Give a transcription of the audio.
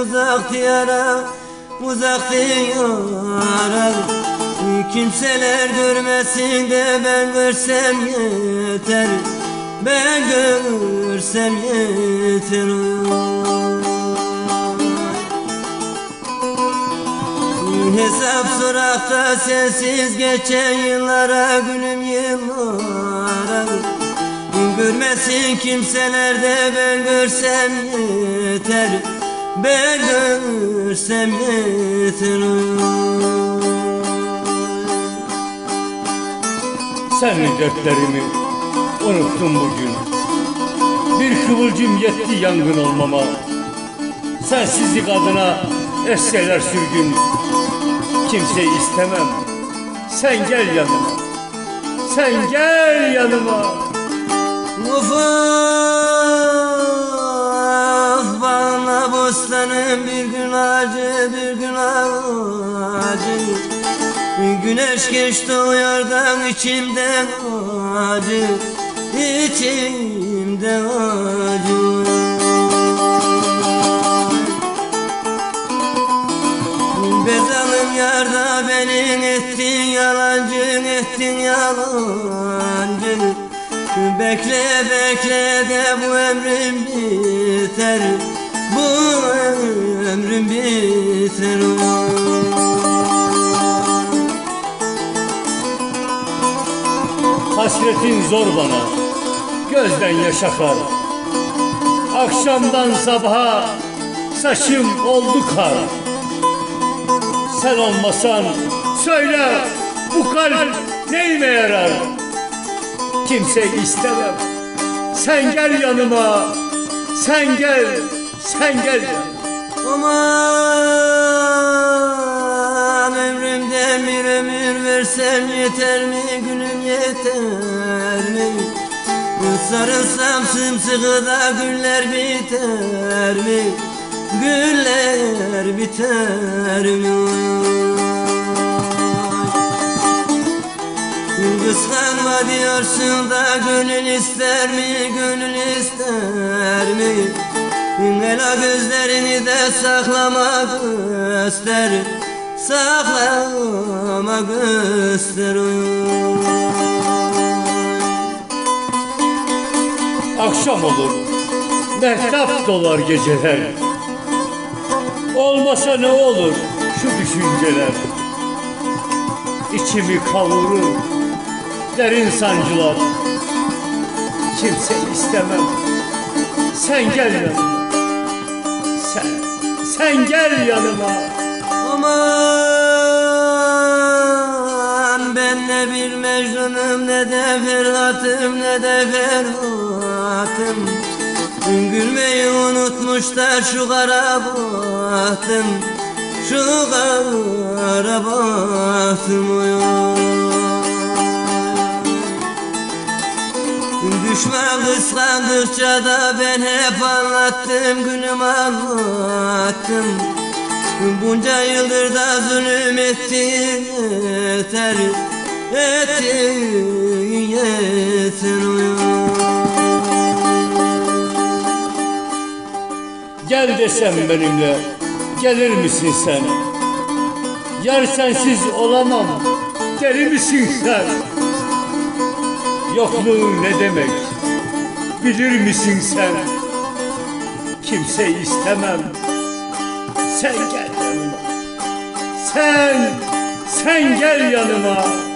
uzak diyara Uzak diyara. Kimseler görmesin de ben görsem yeter Ben görsem yeter. Hesap sorakta sensiz geçen yıllara Gülüm yıllara Görmesin kimseler de ben görsem yeter. Ben görsem yeter. Senin dertlerimi unuttum bugün. Bir kıvılcım yetti yangın olmama. Sensizlik adına esseler sürgün. Kimse istemem. Sen gel yanıma. Sen gel yanıma Of bana bostanım bir gün acı bir gün acı. Güneş geçti o yardan içimden acı içimden acı. Bezalım yarda benim ettin yalancın ettin yalancı Bekle bekle de bu ömrüm biter. Bu ömrüm biter. Hasretin zor bana Gözden yaş akar. Akşamdan sabaha Saçım oldu kar. Sen olmasan Söyle bu kalp neyime yarar Kimse istemem. Sen gel yanıma. Sen gel. Sen gel. Aman ömrümden bir ömür versem yeter mi? Gülüm yeter mi? Sarılsam sımsıkı da güller biter mi? Güller biter mi Kıskanma diyorsun da gönül ister mi gönül ister mi? Ela gözlerini de saklama göster. Saklama göster Akşam olur. Mehtap dolar geceler. Olmasa ne olur şu düşünceler? İçimi kavurur derin sancılar Kimse istemem. Sen gel yanıma. Sen, sen gel yanıma. Aman ben ne bir Mecnun'um ne de Ferhat'ım ne de Ferhat'ım Gülmeyi unutmuşlar şu kara Şu kara bahtım oy. Düşman kıskandıkça da ben hep anlattım Gülüm anlattım. Bunca yıldır da zulüm ettin yeter Ettin yeter Gel desem benimle Gelir misin sen? Yar sensiz olamam Deli misin sen Yokluğun ne demek? Bilir misin sen? Kimse istemem. Sen gel yanıma. Sen Sen gel yanıma